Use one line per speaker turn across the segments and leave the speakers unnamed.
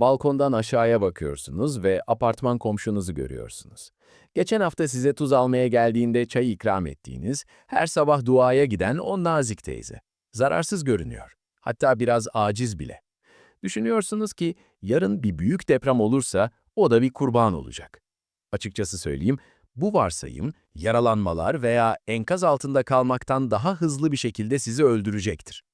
balkondan aşağıya bakıyorsunuz ve apartman komşunuzu görüyorsunuz. Geçen hafta size tuz almaya geldiğinde çay ikram ettiğiniz, her sabah duaya giden o nazik teyze. Zararsız görünüyor. Hatta biraz aciz bile. Düşünüyorsunuz ki yarın bir büyük deprem olursa o da bir kurban olacak. Açıkçası söyleyeyim, bu varsayım yaralanmalar veya enkaz altında kalmaktan daha hızlı bir şekilde sizi öldürecektir.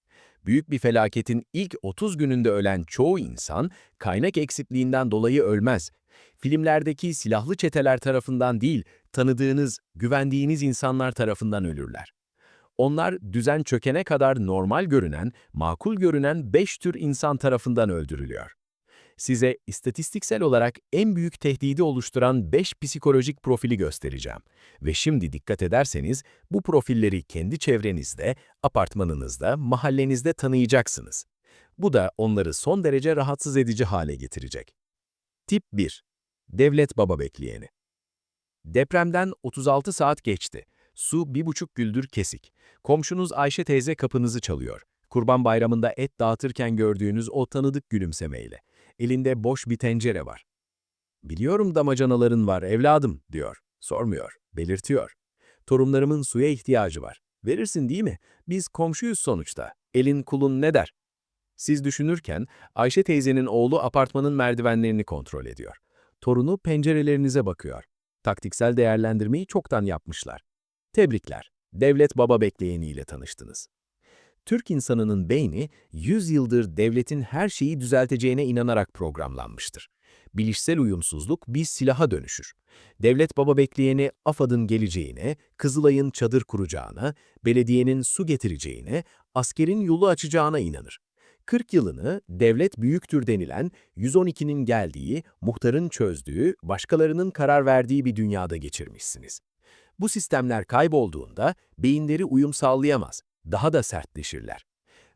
Büyük bir felaketin ilk 30 gününde ölen çoğu insan kaynak eksikliğinden dolayı ölmez. Filmlerdeki silahlı çeteler tarafından değil, tanıdığınız, güvendiğiniz insanlar tarafından ölürler. Onlar düzen çökene kadar normal görünen, makul görünen 5 tür insan tarafından öldürülüyor. Size istatistiksel olarak en büyük tehdidi oluşturan 5 psikolojik profili göstereceğim. Ve şimdi dikkat ederseniz bu profilleri kendi çevrenizde, apartmanınızda, mahallenizde tanıyacaksınız. Bu da onları son derece rahatsız edici hale getirecek. Tip 1. Devlet baba bekleyeni. Depremden 36 saat geçti. Su bir buçuk güldür kesik. Komşunuz Ayşe teyze kapınızı çalıyor. Kurban bayramında et dağıtırken gördüğünüz o tanıdık gülümsemeyle. Elinde boş bir tencere var. Biliyorum damacanaların var evladım diyor. Sormuyor, belirtiyor. Torunlarımın suya ihtiyacı var. Verirsin değil mi? Biz komşuyuz sonuçta. Elin kulun ne der? Siz düşünürken Ayşe teyzenin oğlu apartmanın merdivenlerini kontrol ediyor. Torunu pencerelerinize bakıyor. Taktiksel değerlendirmeyi çoktan yapmışlar. Tebrikler, devlet baba bekleyeniyle tanıştınız. Türk insanının beyni 100 yıldır devletin her şeyi düzelteceğine inanarak programlanmıştır. Bilişsel uyumsuzluk bir silaha dönüşür. Devlet baba bekleyeni AFAD'ın geleceğine, Kızılay'ın çadır kuracağına, belediyenin su getireceğine, askerin yolu açacağına inanır. 40 yılını devlet büyüktür denilen 112'nin geldiği, muhtarın çözdüğü, başkalarının karar verdiği bir dünyada geçirmişsiniz. Bu sistemler kaybolduğunda beyinleri uyum sağlayamaz, daha da sertleşirler.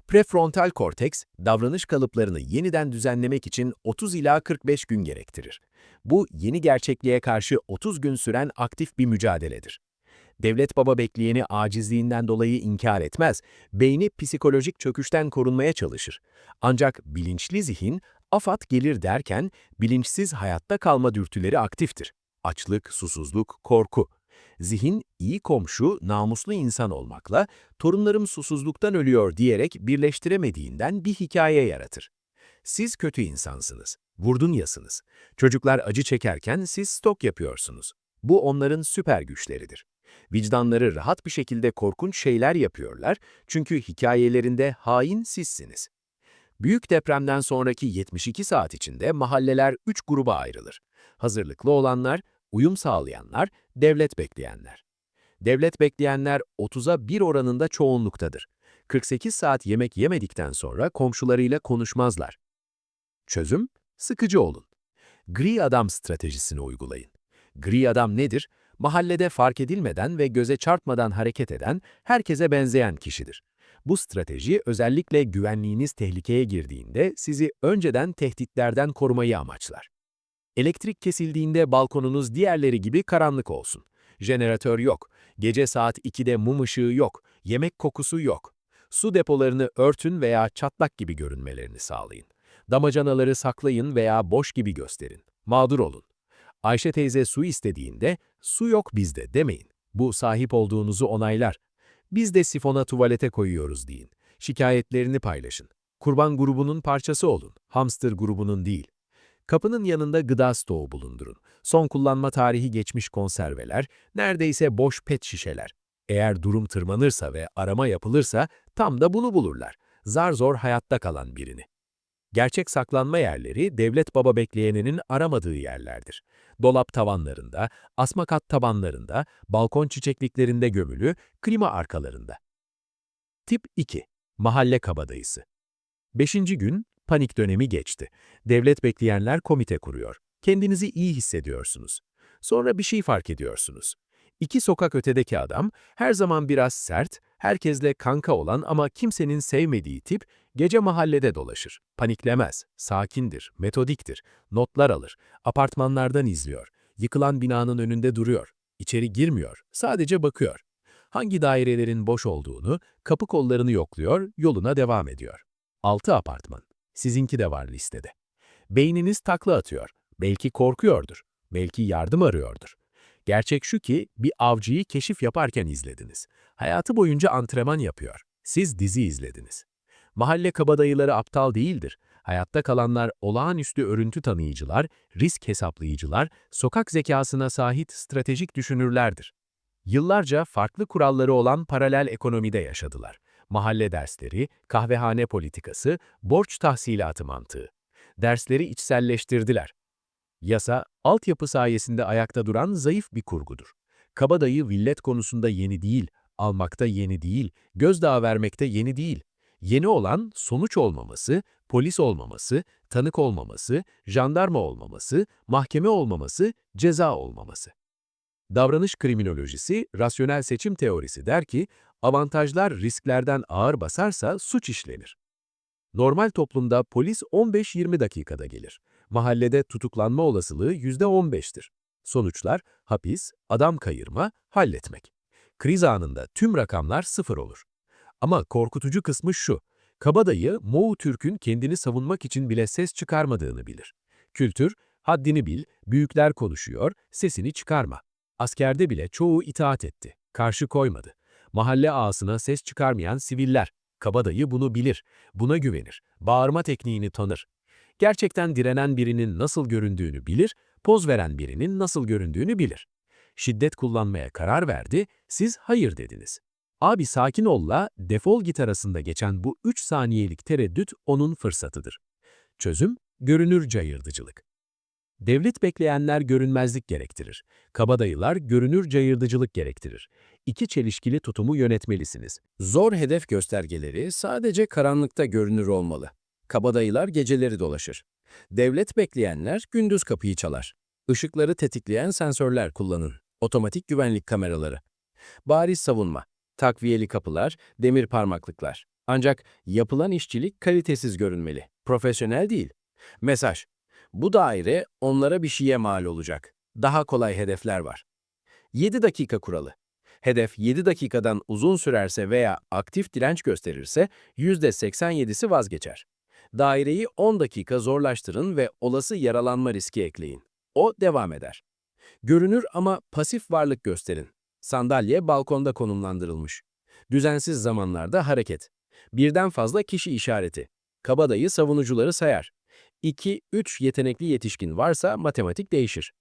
Prefrontal korteks, davranış kalıplarını yeniden düzenlemek için 30 ila 45 gün gerektirir. Bu, yeni gerçekliğe karşı 30 gün süren aktif bir mücadeledir. Devlet baba bekleyeni acizliğinden dolayı inkar etmez, beyni psikolojik çöküşten korunmaya çalışır. Ancak bilinçli zihin, afat gelir derken bilinçsiz hayatta kalma dürtüleri aktiftir. Açlık, susuzluk, korku. Zihin, iyi komşu, namuslu insan olmakla, torunlarım susuzluktan ölüyor diyerek birleştiremediğinden bir hikaye yaratır. Siz kötü insansınız, vurdunyasınız. Çocuklar acı çekerken siz stok yapıyorsunuz. Bu onların süper güçleridir. Vicdanları rahat bir şekilde korkunç şeyler yapıyorlar çünkü hikayelerinde hain sizsiniz. Büyük depremden sonraki 72 saat içinde mahalleler 3 gruba ayrılır. Hazırlıklı olanlar, uyum sağlayanlar, devlet bekleyenler. Devlet bekleyenler 30'a 1 oranında çoğunluktadır. 48 saat yemek yemedikten sonra komşularıyla konuşmazlar. Çözüm, sıkıcı olun. Gri adam stratejisini uygulayın. Gri adam nedir? Mahallede fark edilmeden ve göze çarpmadan hareket eden, herkese benzeyen kişidir. Bu strateji özellikle güvenliğiniz tehlikeye girdiğinde sizi önceden tehditlerden korumayı amaçlar. Elektrik kesildiğinde balkonunuz diğerleri gibi karanlık olsun. Jeneratör yok, gece saat 2'de mum ışığı yok, yemek kokusu yok. Su depolarını örtün veya çatlak gibi görünmelerini sağlayın. Damacanaları saklayın veya boş gibi gösterin. Mağdur olun. Ayşe teyze su istediğinde, su yok bizde demeyin. Bu sahip olduğunuzu onaylar. Biz de sifona tuvalete koyuyoruz deyin. Şikayetlerini paylaşın. Kurban grubunun parçası olun, hamster grubunun değil. Kapının yanında gıda stoğu bulundurun. Son kullanma tarihi geçmiş konserveler, neredeyse boş pet şişeler. Eğer durum tırmanırsa ve arama yapılırsa tam da bunu bulurlar. Zar zor hayatta kalan birini. Gerçek saklanma yerleri devlet baba bekleyeninin aramadığı yerlerdir. Dolap tavanlarında, asma kat tabanlarında, balkon çiçekliklerinde gömülü, klima arkalarında. Tip 2. Mahalle kabadayısı. Beşinci gün, panik dönemi geçti. Devlet bekleyenler komite kuruyor. Kendinizi iyi hissediyorsunuz. Sonra bir şey fark ediyorsunuz. İki sokak ötedeki adam, her zaman biraz sert, herkesle kanka olan ama kimsenin sevmediği tip, gece mahallede dolaşır. Paniklemez, sakindir, metodiktir, notlar alır, apartmanlardan izliyor, yıkılan binanın önünde duruyor, içeri girmiyor, sadece bakıyor. Hangi dairelerin boş olduğunu, kapı kollarını yokluyor, yoluna devam ediyor. Altı apartman. Sizinki de var listede. Beyniniz takla atıyor. Belki korkuyordur. Belki yardım arıyordur. Gerçek şu ki bir avcıyı keşif yaparken izlediniz. Hayatı boyunca antrenman yapıyor. Siz dizi izlediniz. Mahalle kabadayıları aptal değildir. Hayatta kalanlar olağanüstü örüntü tanıyıcılar, risk hesaplayıcılar, sokak zekasına sahip stratejik düşünürlerdir. Yıllarca farklı kuralları olan paralel ekonomide yaşadılar. Mahalle dersleri, kahvehane politikası, borç tahsilatı mantığı. Dersleri içselleştirdiler. Yasa, altyapı sayesinde ayakta duran zayıf bir kurgudur. Kabadayı villet konusunda yeni değil, almakta yeni değil, gözdağı vermekte yeni değil. Yeni olan sonuç olmaması, polis olmaması, tanık olmaması, jandarma olmaması, mahkeme olmaması, ceza olmaması. Davranış kriminolojisi, rasyonel seçim teorisi der ki, avantajlar risklerden ağır basarsa suç işlenir. Normal toplumda polis 15-20 dakikada gelir. Mahallede tutuklanma olasılığı %15'tir. Sonuçlar hapis, adam kayırma, halletmek. Kriz anında tüm rakamlar sıfır olur. Ama korkutucu kısmı şu, kabadayı Moğu Türk'ün kendini savunmak için bile ses çıkarmadığını bilir. Kültür, haddini bil, büyükler konuşuyor, sesini çıkarma. Askerde bile çoğu itaat etti, karşı koymadı. Mahalle ağasına ses çıkarmayan siviller, kabadayı bunu bilir, buna güvenir, bağırma tekniğini tanır. Gerçekten direnen birinin nasıl göründüğünü bilir, poz veren birinin nasıl göründüğünü bilir. Şiddet kullanmaya karar verdi, siz hayır dediniz. Abi sakin olla, defol git arasında geçen bu 3 saniyelik tereddüt onun fırsatıdır. Çözüm, görünür cayırdıcılık. Devlet bekleyenler görünmezlik gerektirir. Kabadayılar görünür cayırdıcılık gerektirir. İki çelişkili tutumu yönetmelisiniz. Zor hedef göstergeleri sadece karanlıkta görünür olmalı. Kabadayılar geceleri dolaşır. Devlet bekleyenler gündüz kapıyı çalar. Işıkları tetikleyen sensörler kullanın. Otomatik güvenlik kameraları. Bariz savunma. Takviyeli kapılar, demir parmaklıklar. Ancak yapılan işçilik kalitesiz görünmeli. Profesyonel değil. Mesaj. Bu daire onlara bir şeye mal olacak. Daha kolay hedefler var. 7 dakika kuralı. Hedef 7 dakikadan uzun sürerse veya aktif direnç gösterirse %87'si vazgeçer. Daireyi 10 dakika zorlaştırın ve olası yaralanma riski ekleyin. O devam eder. Görünür ama pasif varlık gösterin. Sandalye balkonda konumlandırılmış. Düzensiz zamanlarda hareket. Birden fazla kişi işareti. Kabadayı savunucuları sayar. 2-3 yetenekli yetişkin varsa matematik değişir.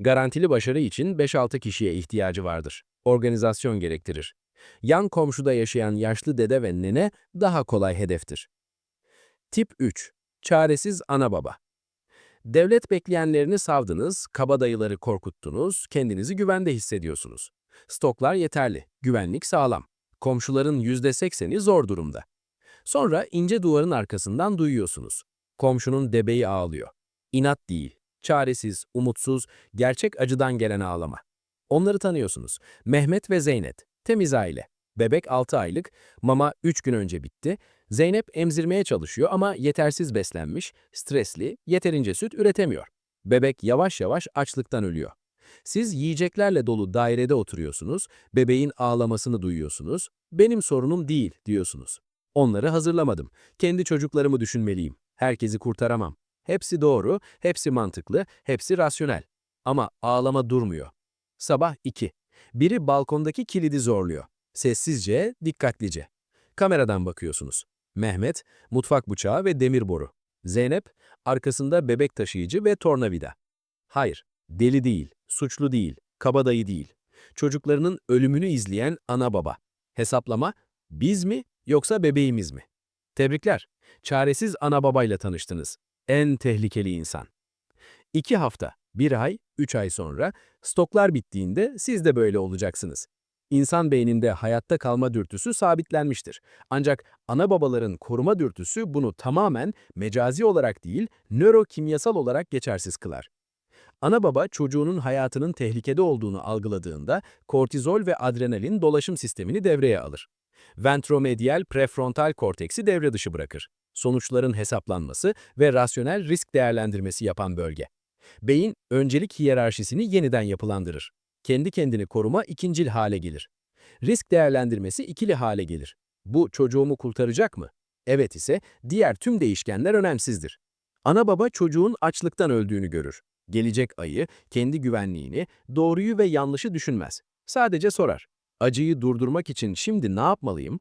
Garantili başarı için 5-6 kişiye ihtiyacı vardır. Organizasyon gerektirir. Yan komşuda yaşayan yaşlı dede ve nene daha kolay hedeftir. Tip 3. Çaresiz ana baba. Devlet bekleyenlerini savdınız, kabadayıları korkuttunuz, kendinizi güvende hissediyorsunuz. Stoklar yeterli, güvenlik sağlam. Komşuların %80'i zor durumda. Sonra ince duvarın arkasından duyuyorsunuz. Komşunun debeyi ağlıyor. İnat değil, çaresiz, umutsuz, gerçek acıdan gelen ağlama. Onları tanıyorsunuz. Mehmet ve Zeynep, temiz aile. Bebek 6 aylık, mama 3 gün önce bitti. Zeynep emzirmeye çalışıyor ama yetersiz beslenmiş, stresli, yeterince süt üretemiyor. Bebek yavaş yavaş açlıktan ölüyor. Siz yiyeceklerle dolu dairede oturuyorsunuz, bebeğin ağlamasını duyuyorsunuz, benim sorunum değil diyorsunuz. Onları hazırlamadım, kendi çocuklarımı düşünmeliyim, herkesi kurtaramam. Hepsi doğru, hepsi mantıklı, hepsi rasyonel. Ama ağlama durmuyor. Sabah 2. Biri balkondaki kilidi zorluyor. Sessizce, dikkatlice. Kameradan bakıyorsunuz. Mehmet, mutfak bıçağı ve demir boru. Zeynep, arkasında bebek taşıyıcı ve tornavida. Hayır, deli değil, suçlu değil, kabadayı değil. Çocuklarının ölümünü izleyen ana baba. Hesaplama, biz mi yoksa bebeğimiz mi? Tebrikler, çaresiz ana babayla tanıştınız. En tehlikeli insan. İki hafta, bir ay, üç ay sonra stoklar bittiğinde siz de böyle olacaksınız. İnsan beyninde hayatta kalma dürtüsü sabitlenmiştir. Ancak ana babaların koruma dürtüsü bunu tamamen mecazi olarak değil, nörokimyasal olarak geçersiz kılar. Ana baba çocuğunun hayatının tehlikede olduğunu algıladığında kortizol ve adrenalin dolaşım sistemini devreye alır. Ventromedial prefrontal korteksi devre dışı bırakır. Sonuçların hesaplanması ve rasyonel risk değerlendirmesi yapan bölge. Beyin öncelik hiyerarşisini yeniden yapılandırır. Kendi kendini koruma ikincil hale gelir. Risk değerlendirmesi ikili hale gelir. Bu çocuğumu kurtaracak mı? Evet ise diğer tüm değişkenler önemsizdir. Ana baba çocuğun açlıktan öldüğünü görür. Gelecek ayı kendi güvenliğini, doğruyu ve yanlışı düşünmez. Sadece sorar. Acıyı durdurmak için şimdi ne yapmalıyım?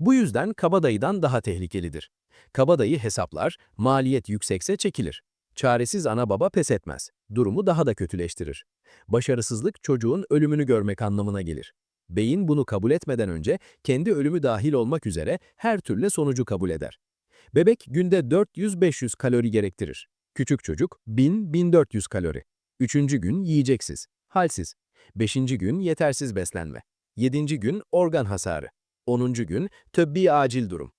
Bu yüzden kabadayıdan daha tehlikelidir. Kabadayı hesaplar, maliyet yüksekse çekilir. Çaresiz ana baba pes etmez. Durumu daha da kötüleştirir. Başarısızlık çocuğun ölümünü görmek anlamına gelir. Beyin bunu kabul etmeden önce kendi ölümü dahil olmak üzere her türlü sonucu kabul eder. Bebek günde 400-500 kalori gerektirir. Küçük çocuk 1000-1400 kalori. Üçüncü gün yiyeceksiz, halsiz. Beşinci gün yetersiz beslenme. Yedinci gün organ hasarı. Onuncu gün tıbbi acil durum.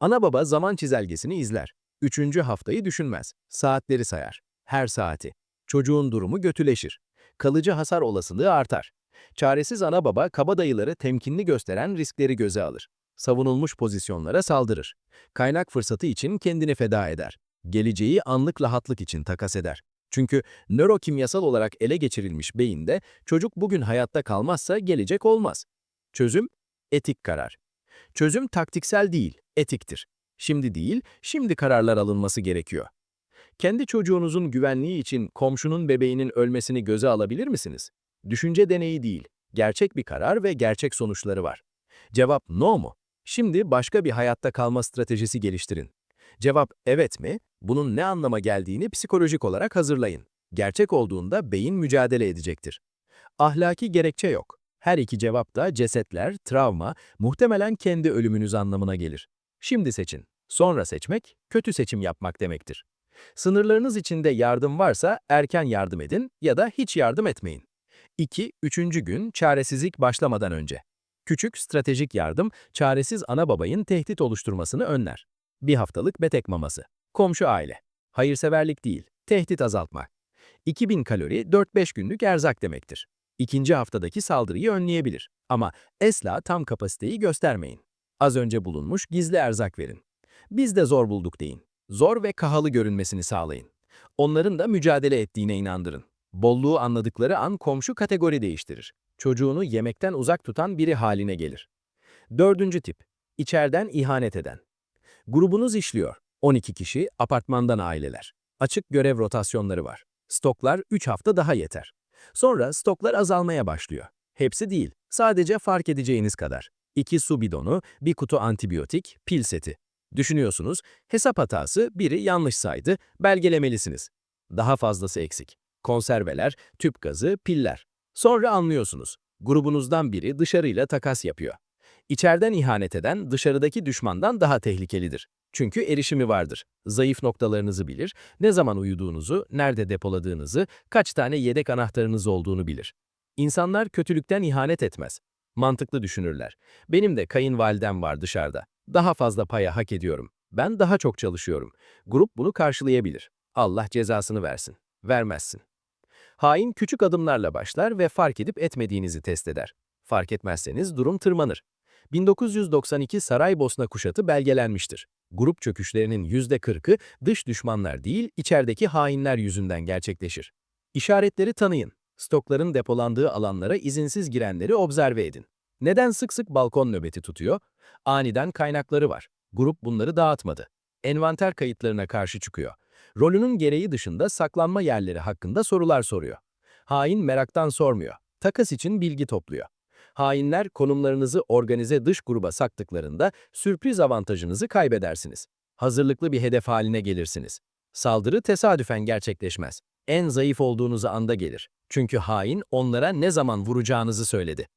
Ana baba zaman çizelgesini izler. Üçüncü haftayı düşünmez. Saatleri sayar. Her saati. Çocuğun durumu götüleşir. Kalıcı hasar olasılığı artar. Çaresiz ana baba kabadayıları temkinli gösteren riskleri göze alır. Savunulmuş pozisyonlara saldırır. Kaynak fırsatı için kendini feda eder. Geleceği anlık rahatlık için takas eder. Çünkü nörokimyasal olarak ele geçirilmiş beyinde çocuk bugün hayatta kalmazsa gelecek olmaz. Çözüm, etik karar. Çözüm taktiksel değil, etiktir. Şimdi değil, şimdi kararlar alınması gerekiyor. Kendi çocuğunuzun güvenliği için komşunun bebeğinin ölmesini göze alabilir misiniz? Düşünce deneyi değil, gerçek bir karar ve gerçek sonuçları var. Cevap no mu? Şimdi başka bir hayatta kalma stratejisi geliştirin. Cevap evet mi? Bunun ne anlama geldiğini psikolojik olarak hazırlayın. Gerçek olduğunda beyin mücadele edecektir. Ahlaki gerekçe yok. Her iki cevap da cesetler, travma, muhtemelen kendi ölümünüz anlamına gelir. Şimdi seçin. Sonra seçmek, kötü seçim yapmak demektir. Sınırlarınız içinde yardım varsa erken yardım edin ya da hiç yardım etmeyin. 2. Üçüncü gün çaresizlik başlamadan önce. Küçük stratejik yardım, çaresiz ana babayın tehdit oluşturmasını önler. Bir haftalık betek maması. Komşu aile. Hayırseverlik değil, tehdit azaltmak. 2000 kalori 4-5 günlük erzak demektir. İkinci haftadaki saldırıyı önleyebilir. Ama esla tam kapasiteyi göstermeyin. Az önce bulunmuş gizli erzak verin. Biz de zor bulduk deyin. Zor ve kahalı görünmesini sağlayın. Onların da mücadele ettiğine inandırın. Bolluğu anladıkları an komşu kategori değiştirir. Çocuğunu yemekten uzak tutan biri haline gelir. Dördüncü tip. İçeriden ihanet eden. Grubunuz işliyor. 12 kişi, apartmandan aileler. Açık görev rotasyonları var. Stoklar 3 hafta daha yeter. Sonra stoklar azalmaya başlıyor. Hepsi değil, sadece fark edeceğiniz kadar. 2 su bidonu, bir kutu antibiyotik, pil seti. Düşünüyorsunuz, hesap hatası biri yanlış saydı, belgelemelisiniz. Daha fazlası eksik. Konserveler, tüp gazı, piller. Sonra anlıyorsunuz. Grubunuzdan biri dışarıyla takas yapıyor. İçeriden ihanet eden dışarıdaki düşmandan daha tehlikelidir. Çünkü erişimi vardır. Zayıf noktalarınızı bilir, ne zaman uyuduğunuzu, nerede depoladığınızı, kaç tane yedek anahtarınız olduğunu bilir. İnsanlar kötülükten ihanet etmez. Mantıklı düşünürler. Benim de kayınvalidem var dışarıda. Daha fazla paya hak ediyorum. Ben daha çok çalışıyorum. Grup bunu karşılayabilir. Allah cezasını versin. Vermezsin. Hain küçük adımlarla başlar ve fark edip etmediğinizi test eder. Fark etmezseniz durum tırmanır. 1992 Saraybosna kuşatı belgelenmiştir. Grup çöküşlerinin %40'ı dış düşmanlar değil, içerideki hainler yüzünden gerçekleşir. İşaretleri tanıyın. Stokların depolandığı alanlara izinsiz girenleri observe edin. Neden sık sık balkon nöbeti tutuyor? Aniden kaynakları var. Grup bunları dağıtmadı. Envanter kayıtlarına karşı çıkıyor. Rolünün gereği dışında saklanma yerleri hakkında sorular soruyor. Hain meraktan sormuyor. Takas için bilgi topluyor. Hainler konumlarınızı organize dış gruba saktıklarında sürpriz avantajınızı kaybedersiniz. Hazırlıklı bir hedef haline gelirsiniz. Saldırı tesadüfen gerçekleşmez. En zayıf olduğunuz anda gelir. Çünkü hain onlara ne zaman vuracağınızı söyledi.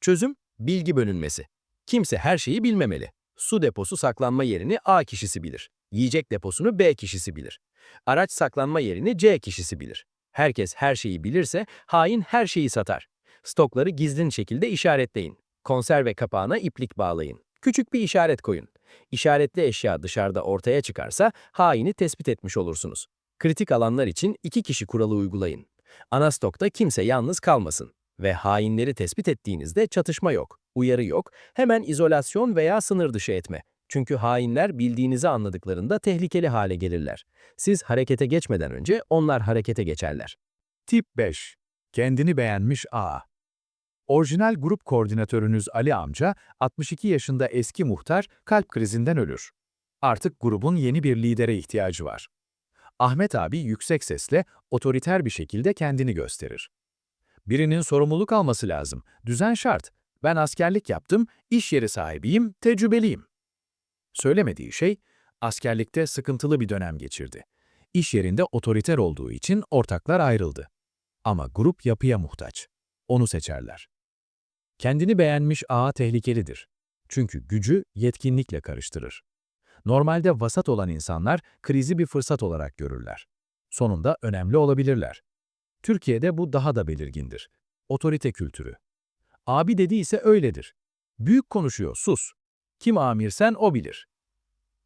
Çözüm, bilgi bölünmesi. Kimse her şeyi bilmemeli. Su deposu saklanma yerini A kişisi bilir. Yiyecek deposunu B kişisi bilir. Araç saklanma yerini C kişisi bilir. Herkes her şeyi bilirse hain her şeyi satar. Stokları gizlin şekilde işaretleyin. Konserve kapağına iplik bağlayın. Küçük bir işaret koyun. İşaretli eşya dışarıda ortaya çıkarsa haini tespit etmiş olursunuz. Kritik alanlar için iki kişi kuralı uygulayın. Ana stokta kimse yalnız kalmasın. Ve hainleri tespit ettiğinizde çatışma yok, uyarı yok, hemen izolasyon veya sınır dışı etme. Çünkü hainler bildiğinizi anladıklarında tehlikeli hale gelirler. Siz harekete geçmeden önce onlar harekete geçerler.
Tip 5. Kendini beğenmiş A. Orijinal grup koordinatörünüz Ali amca, 62 yaşında eski muhtar kalp krizinden ölür. Artık grubun yeni bir lidere ihtiyacı var. Ahmet abi yüksek sesle, otoriter bir şekilde kendini gösterir. Birinin sorumluluk alması lazım. Düzen şart. Ben askerlik yaptım, iş yeri sahibiyim, tecrübeliyim. Söylemediği şey, askerlikte sıkıntılı bir dönem geçirdi. İş yerinde otoriter olduğu için ortaklar ayrıldı. Ama grup yapıya muhtaç. Onu seçerler. Kendini beğenmiş ağa tehlikelidir. Çünkü gücü yetkinlikle karıştırır. Normalde vasat olan insanlar krizi bir fırsat olarak görürler. Sonunda önemli olabilirler. Türkiye'de bu daha da belirgindir. Otorite kültürü. Abi dediyse öyledir. Büyük konuşuyor, sus. Kim amirsen o bilir.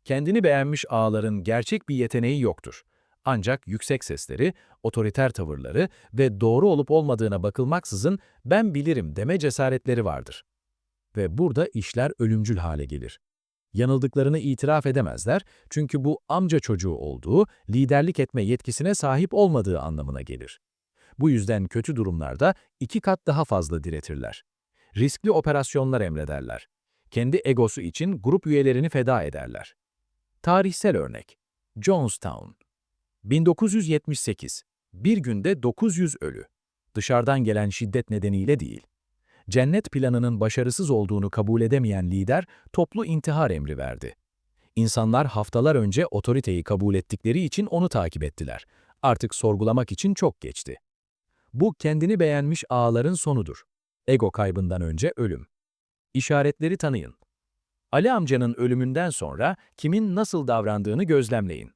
Kendini beğenmiş ağaların gerçek bir yeteneği yoktur. Ancak yüksek sesleri, otoriter tavırları ve doğru olup olmadığına bakılmaksızın ben bilirim deme cesaretleri vardır. Ve burada işler ölümcül hale gelir. Yanıldıklarını itiraf edemezler çünkü bu amca çocuğu olduğu, liderlik etme yetkisine sahip olmadığı anlamına gelir. Bu yüzden kötü durumlarda iki kat daha fazla diretirler. Riskli operasyonlar emrederler. Kendi egosu için grup üyelerini feda ederler. Tarihsel örnek. Jonestown. 1978. Bir günde 900 ölü. Dışarıdan gelen şiddet nedeniyle değil. Cennet planının başarısız olduğunu kabul edemeyen lider toplu intihar emri verdi. İnsanlar haftalar önce otoriteyi kabul ettikleri için onu takip ettiler. Artık sorgulamak için çok geçti. Bu kendini beğenmiş ağaların sonudur. Ego kaybından önce ölüm. İşaretleri tanıyın. Ali amcanın ölümünden sonra kimin nasıl davrandığını gözlemleyin.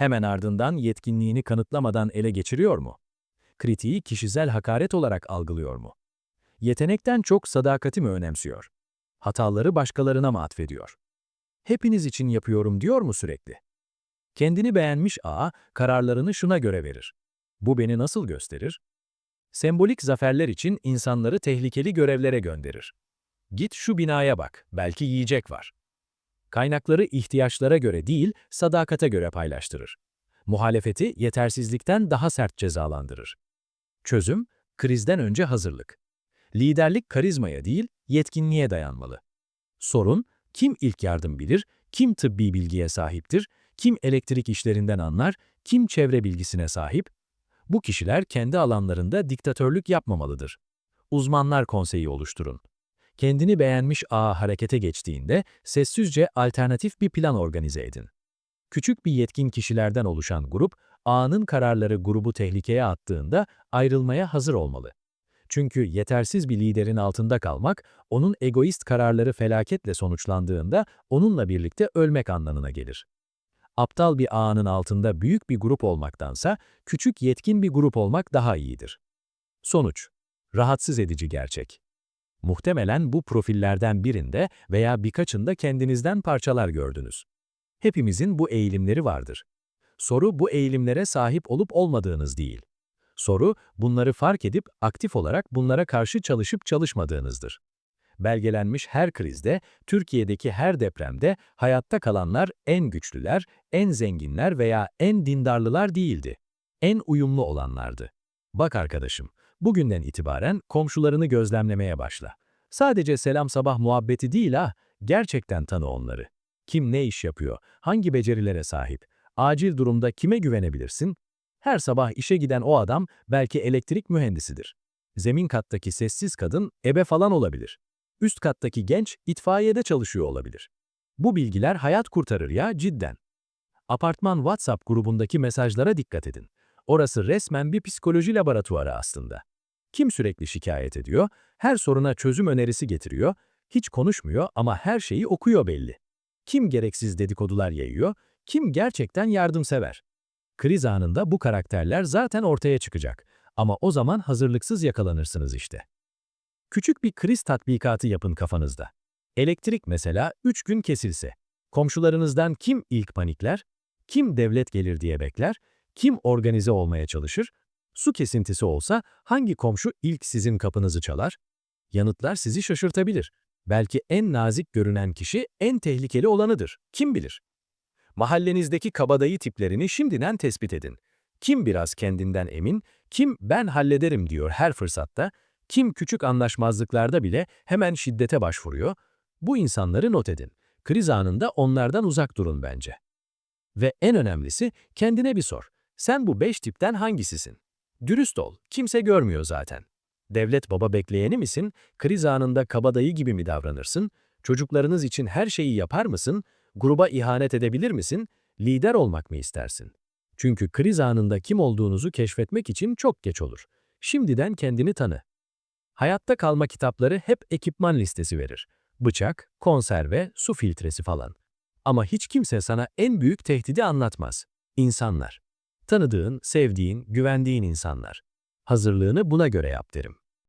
Hemen ardından yetkinliğini kanıtlamadan ele geçiriyor mu? Kritiği kişisel hakaret olarak algılıyor mu? Yetenekten çok sadakati mi önemsiyor? Hataları başkalarına mı atfediyor? Hepiniz için yapıyorum diyor mu sürekli? Kendini beğenmiş ağa kararlarını şuna göre verir. Bu beni nasıl gösterir? Sembolik zaferler için insanları tehlikeli görevlere gönderir. Git şu binaya bak, belki yiyecek var. Kaynakları ihtiyaçlara göre değil, sadakate göre paylaştırır. Muhalefeti yetersizlikten daha sert cezalandırır. Çözüm, krizden önce hazırlık. Liderlik karizmaya değil, yetkinliğe dayanmalı. Sorun, kim ilk yardım bilir, kim tıbbi bilgiye sahiptir, kim elektrik işlerinden anlar, kim çevre bilgisine sahip? Bu kişiler kendi alanlarında diktatörlük yapmamalıdır. Uzmanlar konseyi oluşturun. Kendini beğenmiş ağa harekete geçtiğinde sessizce alternatif bir plan organize edin. Küçük bir yetkin kişilerden oluşan grup, ağanın kararları grubu tehlikeye attığında ayrılmaya hazır olmalı. Çünkü yetersiz bir liderin altında kalmak, onun egoist kararları felaketle sonuçlandığında onunla birlikte ölmek anlamına gelir. Aptal bir ağanın altında büyük bir grup olmaktansa küçük yetkin bir grup olmak daha iyidir. Sonuç, rahatsız edici gerçek. Muhtemelen bu profillerden birinde veya birkaçında kendinizden parçalar gördünüz. Hepimizin bu eğilimleri vardır. Soru bu eğilimlere sahip olup olmadığınız değil. Soru, bunları fark edip aktif olarak bunlara karşı çalışıp çalışmadığınızdır. Belgelenmiş her krizde, Türkiye'deki her depremde hayatta kalanlar en güçlüler, en zenginler veya en dindarlılar değildi. En uyumlu olanlardı. Bak arkadaşım, bugünden itibaren komşularını gözlemlemeye başla. Sadece selam sabah muhabbeti değil ha, gerçekten tanı onları. Kim ne iş yapıyor, hangi becerilere sahip, acil durumda kime güvenebilirsin? Her sabah işe giden o adam belki elektrik mühendisidir. Zemin kattaki sessiz kadın ebe falan olabilir. Üst kattaki genç itfaiyede çalışıyor olabilir. Bu bilgiler hayat kurtarır ya cidden. Apartman WhatsApp grubundaki mesajlara dikkat edin. Orası resmen bir psikoloji laboratuvarı aslında. Kim sürekli şikayet ediyor, her soruna çözüm önerisi getiriyor, hiç konuşmuyor ama her şeyi okuyor belli. Kim gereksiz dedikodular yayıyor, kim gerçekten yardımsever. Kriz anında bu karakterler zaten ortaya çıkacak ama o zaman hazırlıksız yakalanırsınız işte. Küçük bir kriz tatbikatı yapın kafanızda. Elektrik mesela 3 gün kesilse. Komşularınızdan kim ilk panikler? Kim devlet gelir diye bekler? Kim organize olmaya çalışır? Su kesintisi olsa hangi komşu ilk sizin kapınızı çalar? Yanıtlar sizi şaşırtabilir. Belki en nazik görünen kişi en tehlikeli olanıdır. Kim bilir? Mahallenizdeki kabadayı tiplerini şimdiden tespit edin. Kim biraz kendinden emin, kim ben hallederim diyor her fırsatta, kim küçük anlaşmazlıklarda bile hemen şiddete başvuruyor. Bu insanları not edin. Kriz anında onlardan uzak durun bence. Ve en önemlisi kendine bir sor. Sen bu beş tipten hangisisin? Dürüst ol, kimse görmüyor zaten. Devlet baba bekleyeni misin? Kriz anında kabadayı gibi mi davranırsın? Çocuklarınız için her şeyi yapar mısın? Gruba ihanet edebilir misin? Lider olmak mı istersin? Çünkü kriz anında kim olduğunuzu keşfetmek için çok geç olur. Şimdiden kendini tanı. Hayatta kalma kitapları hep ekipman listesi verir. Bıçak, konserve, su filtresi falan. Ama hiç kimse sana en büyük tehdidi anlatmaz. İnsanlar. Tanıdığın, sevdiğin, güvendiğin insanlar. Hazırlığını buna göre yap derim.